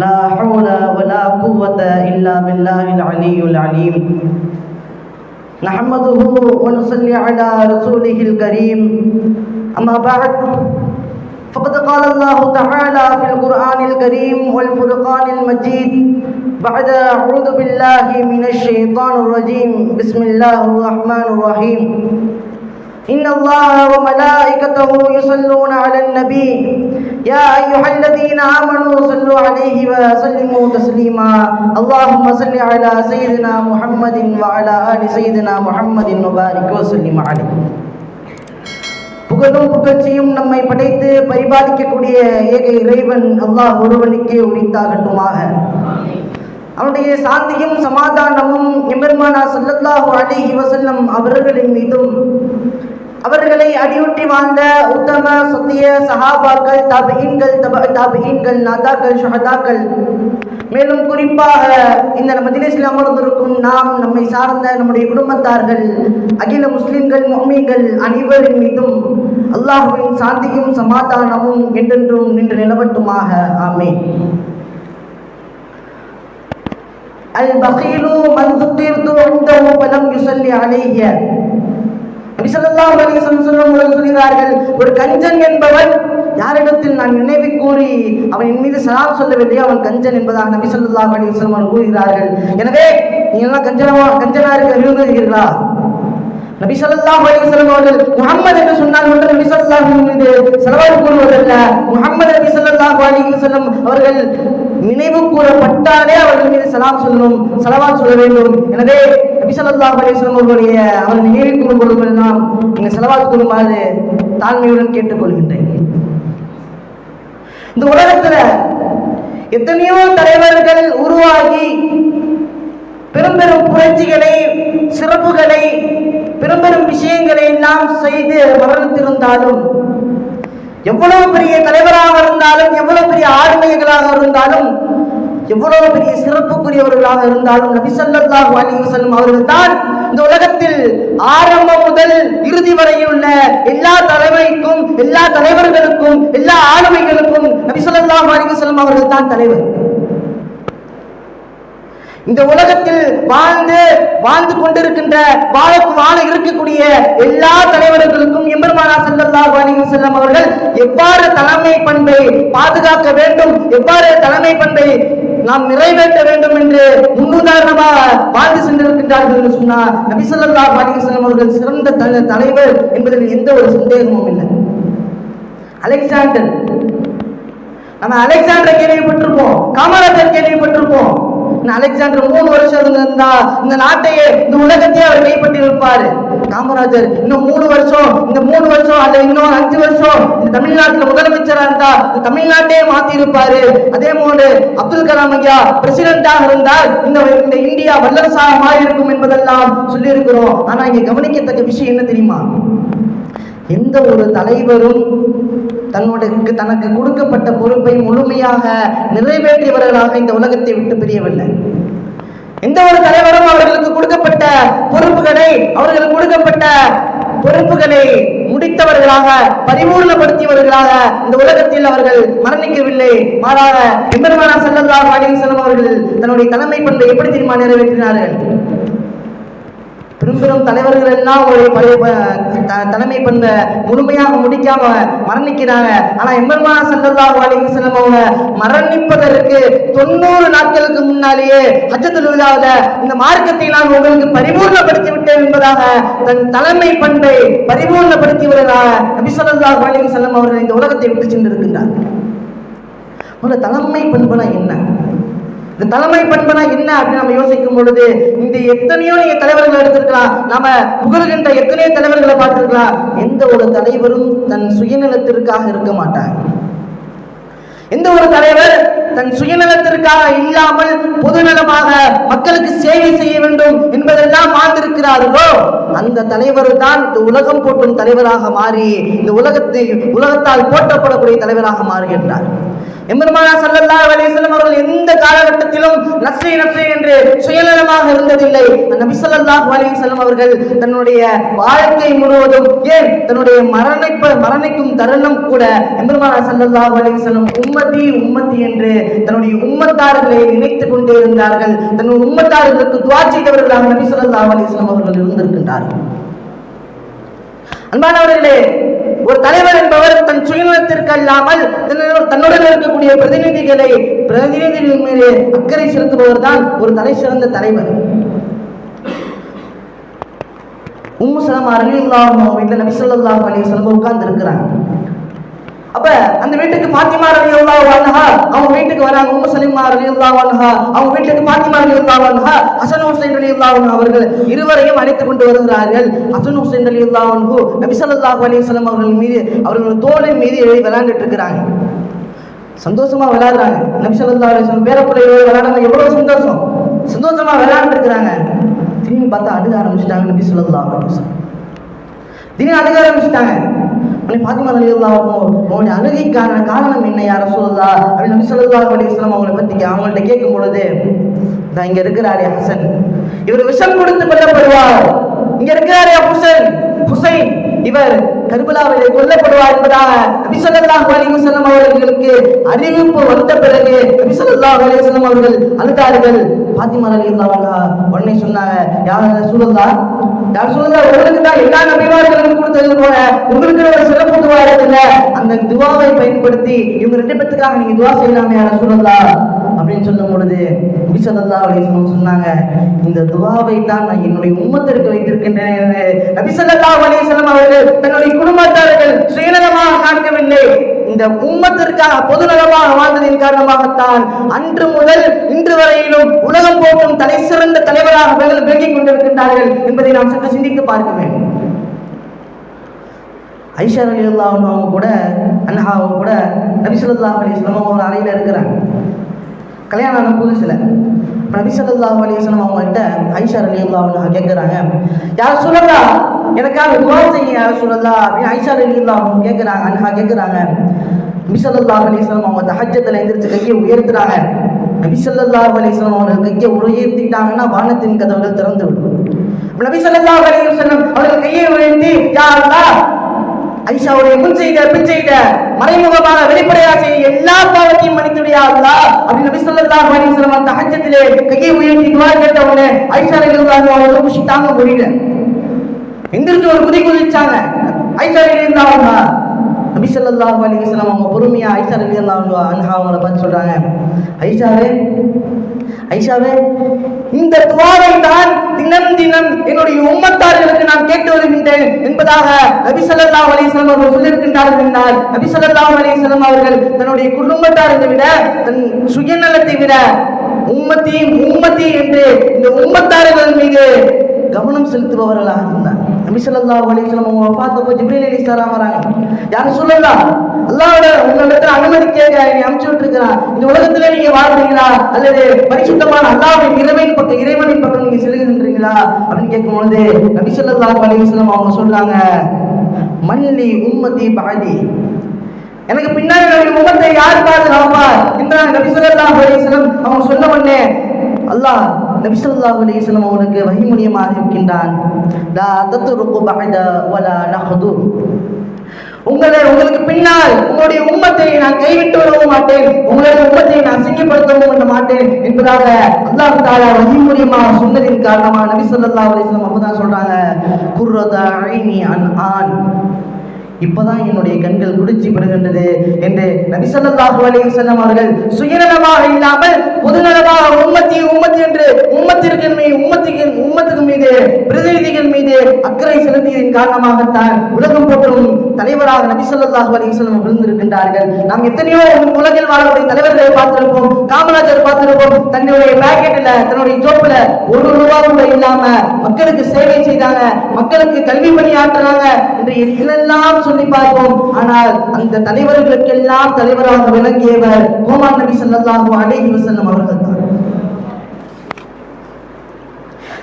لا حول ولا قوة إلا بالله العلي العليم. نحمده ونصلي على رسوله الكريم. أما بعد فقد قال الله تعالى في القرآن الكريم والفرقان المجيد بعد أعوذ بالله من الشيطان الرجيم. بسم الله الرحمن الرحيم. إن الله وملائكته يصلون على النبي يا أيها الذين آمنوا صلوا عليه وسلموا تسليما اللهم صل على سيدنا محمد وعلى آل سيدنا محمد وبارك وسلم عليه புகழும் புகழ்ச்சியும் நம்மை படைத்து பரிபாலிக்கக்கூடிய ஏக இறைவன் அல்லாஹ் ஒருவனுக்கே உரித்தாகட்டுமாக அவனுடைய சாந்தியும் சமாதானமும் எம்பெருமானா சல்லல்லாஹு அலைஹி வஸல்லம் அவர்களின் மீதும் அவர்களை அடியொட்டி வாழ்ந்த உத்தம சத்திய சஹாபாக்கள் தபீன்கள் தப தபீன்கள் நாதாக்கள் ஷஹதாக்கள் மேலும் குறிப்பாக இந்த மஜ்லிஸில் அமர்ந்திருக்கும் நாம் நம்மை சார்ந்த நம்முடைய குடும்பத்தார்கள் அகில முஸ்லிம்கள் மொமீன்கள் அனைவரின் மீதும் அல்லாஹுவின் சாந்தியும் சமாதானமும் என்றென்றும் நின்று நிலவட்டுமாக ஆமென் البخيل من ذكرت عنده فلم يصلي عليه சொல்கிறார்கள் ஒரு கஞ்சன் என்பவன் யாரிடத்தில் நான் நினைவு கூறி அவன் என் மீது சலாம் சொல்லவில்லையோ அவன் கஞ்சன் என்பதாக நபி சொல்லா அலி வஸல்லம் கூறுகிறார்கள். எனவே நீங்க எல்லாம் கஞ்சனமா கஞ்சனா இருக்க விரும்புகிறீர்களா? நபி சொல்லாஹ் அலைஹி வஸல்லம் அவர்கள் முகமது என்று சொன்னால் ஒன்று நபி சொல்லாஹ் அலைஹி மீது ஸலவாத் கூறுவதல்ல முகமது நபி சொல்லாஹ் அலைஹி அவர்கள் நினைவு கூறப்பட்டாலே அவர்கள் மீது சலாம் சொல்லணும் செலவால் சொல்ல வேண்டும். எனவே நபி சொல்லாஹ் அலைஹி வஸல்லம் அவர்களுடைய அவர் நினைவு கூறும் பொழுதெல்லாம் நீங்கள் ஸலவாத் கூறுமாறு தாழ்மையுடன் கேட்டுக்கொள்கின்றேன். இந்த உலகத்துல எத்தனையோ தலைவர்கள் உருவாகி பெரும்பெரும் புரட்சிகளை சிறப்புகளை பெரும்பெரும் விஷயங்களை எல்லாம் செய்து மரணித்திருந்தாலும் எவ்வளவு பெரிய தலைவராக இருந்தாலும் எவ்வளவு பெரிய ஆளுமைகளாக இருந்தாலும் எவ்வளவு பெரிய சிறப்புக்குரியவர்களாக இருந்தாலும் நபி ஸல்லல்லாஹு அலைஹி அவர்கள் தான் இந்த உலகத்தில் ஆரம்பம் முதல் இறுதி வரையுள்ள எல்லா தலைமைக்கும் எல்லா தலைவர்களுக்கும் எல்லா ஆளுமைகளுக்கும் நபி ஸல்லல்லாஹு அலைஹி அவர்கள் தான் தலைவர். இந்த உலகத்தில் வாழ்ந்து வாழ்ந்து கொண்டிருக்கின்ற வாழ வாழ இருக்கக்கூடிய எல்லா தலைவர்களுக்கும் எம்பெருமானா செல்லல்லா வாணிகம் செல்லம் அவர்கள் எவ்வாறு தலைமை பண்பை பாதுகாக்க வேண்டும் எவ்வாறு தலைமை பண்பை நாம் நிறைவேற்ற வேண்டும் என்று முன்னுதாரணமாக வாழ்ந்து சென்றிருக்கின்றார்கள் என்று சொன்னார் நபிசல்லா வாணிகம் செல்லும் அவர்கள் சிறந்த தலைவர் என்பதில் எந்த ஒரு சந்தேகமும் இல்லை. அலெக்சாண்டர் நம்ம அலெக்சாண்டரை கேள்விப்பட்டிருப்போம் காமராஜர் கேள்விப்பட்டிருப்போம். இந்த அலெக்சாண்டர் மூணு வருஷம் இருந்திருந்தா இந்த நாட்டையே இந்த உலகத்தையே அவர் கைப்பற்றி இருப்பாரு காமராஜர் இன்னும் மூணு வருஷம் இந்த மூணு வருஷம் அல்ல இன்னும் அஞ்சு வருஷம் இந்த தமிழ்நாட்டுல முதலமைச்சரா இருந்தா இந்த தமிழ்நாட்டையே மாத்தி இருப்பாரு அதே போல அப்துல் கலாம் ஐயா பிரசிடண்டாக இருந்தால் இந்த இந்த இந்தியா வல்லரசாக மாறி இருக்கும் என்பதெல்லாம் சொல்லி இருக்கிறோம் ஆனா இங்க கவனிக்கத்தக்க விஷயம் என்ன தெரியுமா? எந்த ஒரு தலைவரும் தன்னுடைய தனக்கு கொடுக்கப்பட்ட பொறுப்பை முழுமையாக நிறைவேற்றியவர்களாக இந்த உலகத்தை விட்டு பிரியவில்லை. எந்த ஒரு தலைவரும் அவர்களுக்கு கொடுக்கப்பட்ட பொறுப்புகளை அவர்களுக்கு கொடுக்கப்பட்ட பொறுப்புகளை முடித்தவர்களாக பரிபூர்ணப்படுத்தியவர்களாக இந்த உலகத்தில் அவர்கள் மரணிக்கவில்லை. மாறாக எம்பெருமானா செல்லல்லா அலைஹி வஸல்லம் அவர்கள் தன்னுடைய தலைமை பண்பை எப்படி தீர்மானம் நிறைவேற்றினார்கள்? பெரும் பெரும் தலைவர்கள் எல்லாம் ஒரு த- தலைமை பண்பை முழுமையாக முடிக்காம மரணிக்கிறாங்க. ஆனா எம்பெருமானா ஸல்லல்லாஹு அலைஹி செல்லம் அவங்க மரணிப்பதற்கு தொண்ணூறு நாட்களுக்கு முன்னாலேயே அச்சத்தில் விதாவுல இந்த மார்க்கத்தை நான் உங்களுக்கு பரிபூர்ணப்படுத்தி விட்டேன் என்பதாக தன் தலைமை பண்பை பரிபூர்ணப்படுத்தியவர்களாக நபி ஸல்லல்லாஹு அலைஹி செல்லம் அவர்கள் இந்த உலகத்தை விட்டு சென்றிருக்கின்றார் முதல்ல தலைமை பண்புனா என்ன? இந்த தலைமை பண்புனா என்ன அப்படின்னு நம்ம யோசிக்கும் பொழுது இந்த எத்தனையோ நீங்க தலைவர்களை எடுத்திருக்கலாம். நாம புகழ்கின்ற எத்தனையோ தலைவர்களை பார்த்திருக்கலாம். எந்த ஒரு தலைவரும் தன் சுயநலத்திற்காக இருக்க மாட்டார். எந்த ஒரு தலைவர் தன் சுயநலத்திற்காக இல்லாமல் பொதுநலமாக மக்களுக்கு சேவை செய்ய வேண்டும் என்பதெல்லாம் வாழ்ந்திருக்கிறார்களோ அந்த தலைவர் தான் இந்த உலகம் போட்டும் தலைவராக மாறி இந்த உலகத்தை உலகத்தால் போற்றப்படக்கூடிய தலைவராக மாறுகின்றார். எம்பெருமானா சல்லல்லா அலைஹி அவர்கள் எந்த நப்சே நப்சே என்று சுயநலமாக இருந்ததில்லை. நபி ஸல்லல்லாஹு அலைஹி வஸல்லம் அவர்கள் தன்னுடைய வாழ்க்கை முழுவதும் ஏன்? தன்னுடைய மரணிப்ப மரணிக்கும் தருணம் கூட எம்பெருமானா ஸல்லல்லாஹு அலைஹி வஸல்லம் உம்மதி உம்மதி என்று தன்னுடைய உம்மத்தார்களை நினைத்துக் கொண்டே இருந்தார்கள். தன்னுடைய உம்மத்தார்களுக்கு துவா செய்தவர்களாக நபி ஸல்லல்லாஹு அலைஹி வஸல்லம் அவர்கள் இருந்திருக்கின்றார்கள். அன்பானவர்களே ஒரு தலைவர் என்பவர் தன் சுயநலத்திற்கு அல்லாமல் தன் தன்னுடன் பிரதிநிதிகளை பிரதிநிதிகள் மீது அக்கறை செலுத்துபவர் தான் ஒரு தலை சிறந்த தலைவர். உம்மு சலமா ரலியல்லாஹு வீட்டில் நபி ஸல்லல்லாஹு அலைஹி வஸல்லம் உட்கார்ந்து இருக்கிறாங்க அப்ப அந்த வீட்டுக்கு பாத்திமா ரலியல்லாஹு அன்ஹா அவங்க வீட்டுக்கு வராங்க. உம்மு சலிமா ரலியல்லாஹு அன்ஹா அவங்க வீட்டுக்கு பாத்திமா ரலியல்லாஹு அன்ஹா ஹசன் ஹுசைன் அலி அன்ஹு அவர்கள் இருவரையும் அழைத்து கொண்டு வருகிறார்கள். ஹசன் ஹுசைன் ரலியல்லாஹு அன்ஹு நபி ஸல்லல்லாஹு அலைஹி வஸல்லம் அவர்கள் மீது அவர்கள் தோளின் மீது எழுதி விளையாண்டுட்டு இருக்கிறாங்க. சந்தோஷமா விளையாடுறாங்க. நபி ஸல்லல்லாஹு அலைஹி விளையாடுறாங்க எவ்வளவு சந்தோஷம்? சந்தோஷமா விளையாண்டுருக்கிறாங்க. திரும்பி பார்த்தா அழுக ஆரம்பிச்சிட்டாங்க நபி ஸல்லல்லாஹு அலைஹி திரும்பி திடீர்னு அழுக ஆரம்பிச்சிட்டாங்க உடனே பாத்திமா அலி உங்களுடைய அழுகைக்கான காரணம் என்ன யார சொல்லலா அப்படின்னு நபி ஸல்லல்லாஹு அலைஹி வஸல்லம் அவங்களை பத்தி அவங்கள்ட்ட கேட்கும் பொழுது நான் இங்க இருக்கிறாரே ஹசன். இவர் விஷம் கொடுத்து கொல்லப்படுவார். இங்க இருக்கிறாரே ஹுசன். ஹுசைன் இவர் கர்பலாவிலே கொல்லப்படுவார் என்பதாக அபிசல்லாஹ் ஸல்லல்லாஹு அவர்களுக்கு அறிவிப்பு வந்த பிறகு அபிசல்லாஹ் ஸல்லல்லாஹு அவர்கள் அழுதார்கள். பாத்திமா அலி அன்ஹா உடனே சொன்னாங்க யார் ரசூலுல்லாஹ் யார் சொல்லுதா உங்களுக்கு தான் எல்லா நபிமார்களுக்கும் கொடுத்தது போல உங்களுக்கு ஒரு சிறப்பு துவா இருக்குல்ல அந்த துவாவை பயன்படுத்தி இவங்க ரெண்டு பேத்துக்காக நீங்க துவா செய்யலாமே யார் சொல்லலாம் அப்படின்னு சொல்லும் பொழுது நபிசல்லா ஸல்லல்லாஹு சொன்னாங்க இந்த துவாவை தான் நான் என்னுடைய உம்மத்திற்கு வைத்திருக்கின்றேன் என்று. நபி ஸல்லல்லாஹு அவர்கள் தன்னுடைய குடும்பத்தார்கள் சுயநலமாக காக்கவில்லை இந்த உம்மத்திற்காக பொதுநலமாக வாழ்ந்ததின் காரணமாகத்தான் அன்று முதல் இன்று வரையிலும் உலகம் போக்கும் தலை சிறந்த தலைவராக அவர்கள் விளங்கிக் கொண்டிருக்கின்றார்கள் என்பதை நாம் சற்று சிந்தித்து பார்க்க வேண்டும். ஐஷா அலி அல்லாவும் கூட அன்ஹா கூட நபிசுல்லா அலி இஸ்லாமும் ஒரு அறையில் இருக்கிறாங்க. கல்யாணம் ஆன புதுசில் இப்போ நபி ஸல்லல்லாஹு அலைஹி அவங்கள்ட்ட ஐஷா அலி அவங்க கேட்குறாங்க யார் சொல்லலா எனக்காக துவா செய்ய யார் சொல்லலா அப்படின்னு ஐஷா அலி அவங்க கேட்குறாங்க அன்ஹா கேட்குறாங்க நபி ஸல்லல்லாஹு அலைஹி அவங்க தஹஜத்தில் எந்திரிச்சு கையை உயர்த்துறாங்க. நபி ஸல்லல்லாஹு அலைஹி வஸல்லம் அவங்க கையை உயர்த்திட்டாங்கன்னா வானத்தின் கதவுகள் திறந்து விடும். அப்ப நபி ஸல்லல்லாஹு அலைஹி அவர்கள் கையை உயர்த்தி யா ஐஷாவுடைய முன் செய்த பின் செய்த மறைமுகமாக வெளிப்படையாக செய்ய எல்லா பாவத்தையும் மன்னித்துடையா அல்லா. அப்படி நபி ஸல்லல்லாஹு அலைஹி அந்த ஹஜ்ஜத்திலே கையை உயர்த்தி துவா கேட்ட உடனே ஐஷா இருந்தாங்க அவங்க குஷி தாங்க முடியல எந்திரிச்சு ஒரு குதி குதிச்சாங்க. ஐஷா இருந்தாங்க நபி ஸல்லல்லாஹு அலி வஸல்லம் அவங்க பொறுமையா ஐஷா இருந்தாங்க அன்ஹா அவங்கள பார்த்து சொல்றாங்க. ஐஷாவே ஐஷாவே இந்த துவாவை தான் தினம் தினம் என்னுடைய உம்மத்தார்களுக்கு நான் கேட்டு வருகின்றேன் என்பதாக அபிசல்லா ஸல்லல்லாஹு அவர்கள் சொல்லியிருக்கின்றார்கள் என்றால் நபி ஸல்லல்லாஹு அவர்கள் தன்னுடைய குடும்பத்தாரை விட தன் சுயநலத்தை விட உம்மத்தி உம்மத்தி என்று இந்த உம்மத்தார்கள் மீது கவனம் செலுத்துபவர்களாக இருந்தார். நபி ஸல்லல்லாஹு அவங்க பார்த்தப்போ ஜிப்ரீல் அலைஹிஸ்ஸலாம் வராங்க. யாரும் சொல்லலாம் அல்லாவோட உங்களிடத்துல அனுமதி கேட்க நீ அனுப்பிச்சு விட்டுருக்கிறான் இந்த உலகத்துல நீங்க வாழ்றீங்களா அல்லது பரிசுத்தமான அல்லாவின் இறைவன் பக்கம் இறைவனின் பக்கம் நீங்க செல்கின்றீங்களா அப்படின்னு கேட்கும் பொழுது நபி சொல்லா அலைஹி அவங்க சொல்றாங்க மல்லி உம்மதி பாடி எனக்கு பின்னாடி என்னுடைய முகத்தை யார் பாதுகாப்பார்? என்றாங்க நபி சொல்லா அலைஹி வஸல்லம். அவங்க சொன்ன உடனே அல்லாஹ் நபி ஸல்லல்லாஹு அலைஹி வஸல்லம் அவனுக்கு வஹி மூலியமாக இருக்கின்றான். லா தத்ருக்கு வலா நஹது. உங்களை உங்களுக்கு பின்னால் உங்களுடைய உம்மத்தை நான் கைவிட்டு விடவும் மாட்டேன். உங்களுடைய உம்மத்தை நான் அசிங்கப்படுத்தவும் விட மாட்டேன் என்பதாக அல்லாஹ் தாலா வஹி மூலியமாக சொன்னதின் காரணமாக நபி ஸல்லல்லாஹு அலைஹி வஸல்லம் அப்பதான் சொல்றாங்க. குர்ரதா ஐனி அன் ஆன் இப்பதான் என்னுடைய கண்கள் குடிச்சி பெறுகின்றது என்று நபிசல்லாஹு ஸல்லல்லாஹு அலைஹி வஸல்லம் அவர்கள் சுயநலமாக இல்லாமல் பொதுநலமாக உம்மத்தி உம்மத்தி என்று உம்மத்திற்கு மீது உம்மத்திற்கு உம்மத்துக்கு மீது பிரதிநிதிகள் மீது அக்கறை செலுத்தியதன் காரணமாகத்தான் உலகம் போற்றும் தலைவராக நபி ஸல்லல்லாஹு அலைஹி விழுந்திருக்கின்றார்கள் நாம் எத்தனையோ உலகில் வாழக்கூடிய தலைவர்களை பார்த்திருப்போம் காமராஜர் பார்த்திருப்போம் தன்னுடைய பேக்கெட்ல தன்னுடைய ஜோப்புல ஒரு ரூபா கூட இல்லாம மக்களுக்கு சேவை செய்தாங்க மக்களுக்கு கல்வி பணியாற்றினாங்க என்று என்னெல்லாம் சொல்லி பார்ப்போம். ஆனால் அந்த தலைவர்களுக்கெல்லாம் தலைவராக விளங்கியவர் கோமான் நபி சொல்லாஹு அலைஹி வசல்லம் அவர்கள்.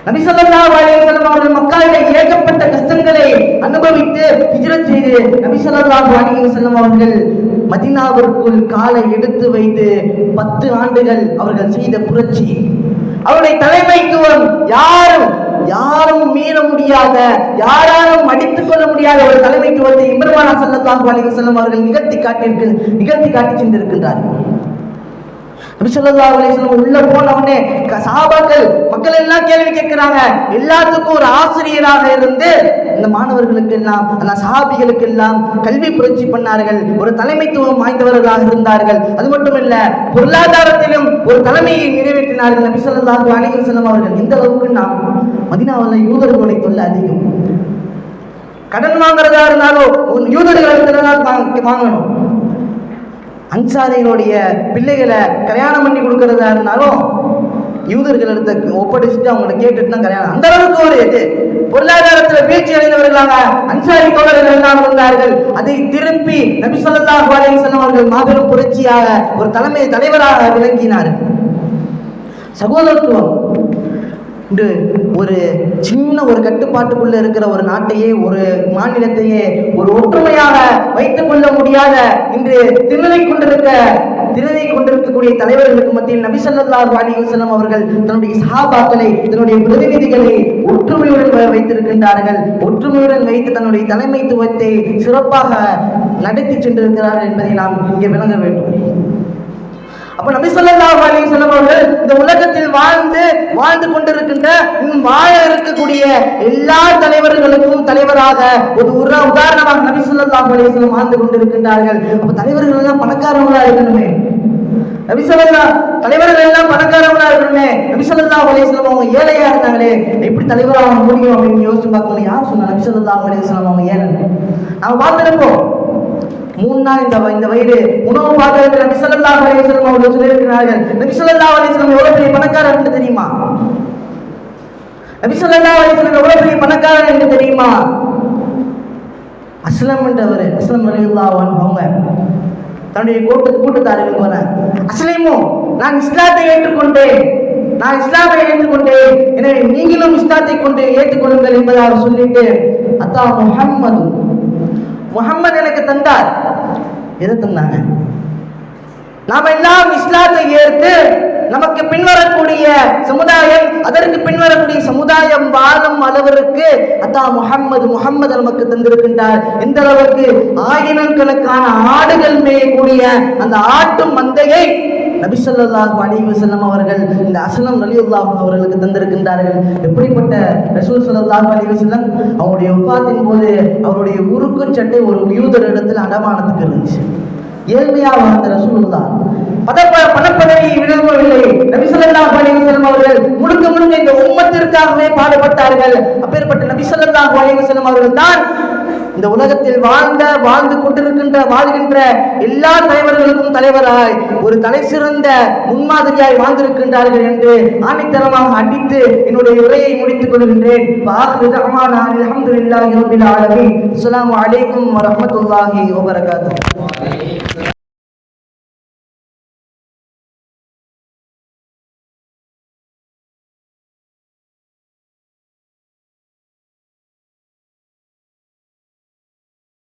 தான் நபி ஸல்லல்லாஹு அலைஹி வஸல்லம் அவர்கள் மக்காவிலே ஏகப்பட்ட கஷ்டங்களை அனுபவித்து ஹிஜ்ரத் செய்து நபி ஸல்லல்லாஹு அலைஹி வஸல்லம் அவர்கள் மதினாவிற்குள் காலை எடுத்து வைத்து பத்து ஆண்டுகள் அவர்கள் செய்த புரட்சி. அவருடைய தலைமைத்துவம் யாரும் யாரும் மீற முடியாத யாராலும் அடித்துக் கொள்ள முடியாத ஒரு தலைமைத்துவத்தை இம்ரவானா ஸல்லல்லாஹு அலைஹி வஸல்லம் அவர்கள் நிகழ்த்தி காட்டியிருக்கு நிகழ்த்தி காட்டி சென்றிருக்கின்றார்கள். உள்ள போன உடனே மக்கள் எல்லாம் கேள்வி கேட்கிறாங்க. எல்லாத்துக்கும் ஒரு ஆசிரியராக இருந்து இந்த மாணவர்களுக்கு எல்லாம் அந்த சஹாபிகளுக்கு எல்லாம் கல்வி புரட்சி பண்ணார்கள். ஒரு தலைமைத்துவம் வாய்ந்தவர்களாக இருந்தார்கள். அது மட்டும் இல்ல பொருளாதாரத்திலும் ஒரு தலைமையை நிறைவேற்றினார்கள் நபி ஸல்லல்லாஹு அலைஹி அவர்கள். இந்த அளவுக்கு நாம் மதீனாவில் யூதர்களுடைய தொல்லை அதிகம். கடன் வாங்குறதா இருந்தாலும் யூதர்கள் வாங்கணும். அன்சாரிகளுடைய பிள்ளைகளை கல்யாணம் பண்ணி கொடுக்கறதா இருந்தாலும் யூதர்கள் எடுத்த ஒப்படைச்சிட்டு அவங்கள கேட்டுட்டு தான் கல்யாணம். அந்த அளவுக்கு ஒரு இது. பொருளாதாரத்துல வீழ்ச்சி அடைந்தவர்களாக அன்சாரி தோழர்கள் எல்லாம் இருந்தார்கள். அதை திருப்பி நபி சொல்லா அலைஹி அவர்கள் மாபெரும் புரட்சியாக ஒரு தலைமை தலைவராக விளங்கினார் சகோதரத்துவம் ஒரு சின்ன ஒரு கட்டுப்பாட்டுக்குள்ள இருக்கிற ஒரு நாட்டையே ஒரு மாநிலத்தையே ஒரு ஒற்றுமையாக வைத்துக் கொள்ள முடியாத இன்று திருநிலை கொண்டிருக்க திருநிலை கொண்டிருக்கக்கூடிய தலைவர்களுக்கு மத்தியில் நபி ஸல்லல்லாஹு அவர்கள் தன்னுடைய சஹாபாக்களை தன்னுடைய பிரதிநிதிகளை ஒற்றுமையுடன் வைத்திருக்கின்றார்கள். ஒற்றுமையுடன் வைத்து தன்னுடைய தலைமைத்துவத்தை சிறப்பாக நடத்தி சென்றிருக்கிறார்கள் என்பதை நாம் இங்கே விளங்க வேண்டும். அப்ப நபி ஸல்லல்லாஹு அலைஹி வஸல்லம் அவர்கள் இந்த உலகத்தில் வாழ்ந்து வாழ்ந்து கொண்டிருக்கின்ற வாழ இருக்கக்கூடிய எல்லா தலைவர்களுக்கும் தலைவராக ஒரு உர- உதாரணமாக நபி ஸல்லல்லாஹு அலைஹி வஸல்லம் வாழ்ந்து கொண்டிருக்கின்றார்கள். அப்ப தலைவர்கள் எல்லாம் பணக்காரங்களா இருக்கணுமே? நபி தலைவர்கள் எல்லாம் பணக்காரங்களா இருக்கணுமே? நபி ஸல்லல்லாஹு அலைஹி அவங்க ஏழையா இருந்தாங்களே? எப்படி தலைவராக முடியும் அப்படின்னு யோசிச்சு பார்க்கணும் யார் சொன்னா? நபி ஸல்லல்லாஹு அலைஹி அவங்க ஏழை நாம பார்த்திருப்போம் மூணு இந்த இந்த வயிறு உணவு பார்க்கறதுக்கு நபி ஸல்லல்லாஹு அலைஹி அவர்கள் சொல்லியிருக்கிறார்கள். நபி ஸல்லல்லாஹு எவ்வளவு பெரிய பணக்காரர் என்று தெரியுமா? நபி ஸல்லல்லாஹு அலைஹி எவ்வளவு பெரிய பணக்காரர் என்று தெரியுமா? அஸ்லம் என்றவர் அஸ்லம் ரலியல்லாஹு அவங்க. தன்னுடைய கூட்டு கூட்டத்தார்களுக்கு வர. அஸ்லீமோ நான் இஸ்லாத்தை ஏற்றுக்கொண்டேன். நான் இஸ்லாமை ஏற்றுக்கொண்டேன். எனவே நீங்களும் இஸ்லாத்தை கொண்டு ஏற்றுக்கொள்ளுங்கள் என்பதாக சொல்லிட்டு அத்தா முஹம்மது முகம்மது எனக்கு தந்தார். எதை தந்தாங்க நாம் எல்லாம் இஸ்லாத்தை ஏற்று நமக்கு பின்வரக்கூடிய சமுதாயம் அதற்கு பின்வரக்கூடிய சமுதாயம் வாழும் அளவிற்கு அத்தா முகம்மது முகம்மது நமக்கு தந்திருக்கின்றார். எந்த அளவுக்கு ஆயிரக்கணக்கான ஆடுகள் மேயக்கூடிய அந்த ஆட்டு மந்தையை நபிசல்லாஹு ஸல்லல்லாஹு அலைஹி அவர்கள் இந்த அசலம் ரலியல்லாஹு அவர்களுக்கு தந்திருக்கின்றார்கள். எப்படிப்பட்ட ரசூல் சல்லாஹு அலைஹி வஸல்லம் அவருடைய உபாத்தின் போது அவருடைய உருக்கு சட்டை ஒரு யூதர் இடத்துல அடமானத்துக்கு இருந்துச்சு. ஏழ்மையா வாழ்ந்த ரசூலுல்லா பதப்ப பணப்பதவியை விரும்பவில்லை. நபி ஸல்லல்லாஹு அலைஹி வஸல்லம் அவர்கள் முழுக்க முழுக்க இந்த உம்மத்திற்காகவே பாடுபட்டார்கள். அப்பேற்பட்ட நபி ஸல்லல்லாஹு அலைஹி அவர்கள் தான் இந்த உலகத்தில் வாழ்ந்த வாழ்ந்து கொண்டிருக்கின்ற வாழ்கின்ற எல்லா தலைவர்களுக்கும் தலைவராய் ஒரு தலை சிறந்த முன்மாதிரியாய் வாழ்ந்திருக்கின்றார்கள் என்று ஆணித்தனமாக அடித்து என்னுடைய உரையை முடித்துக் கொள்கின்றேன். வாஹிரு தஅவானா அல்ஹம்துலில்லாஹி ரப்பில் ஆலமீன்.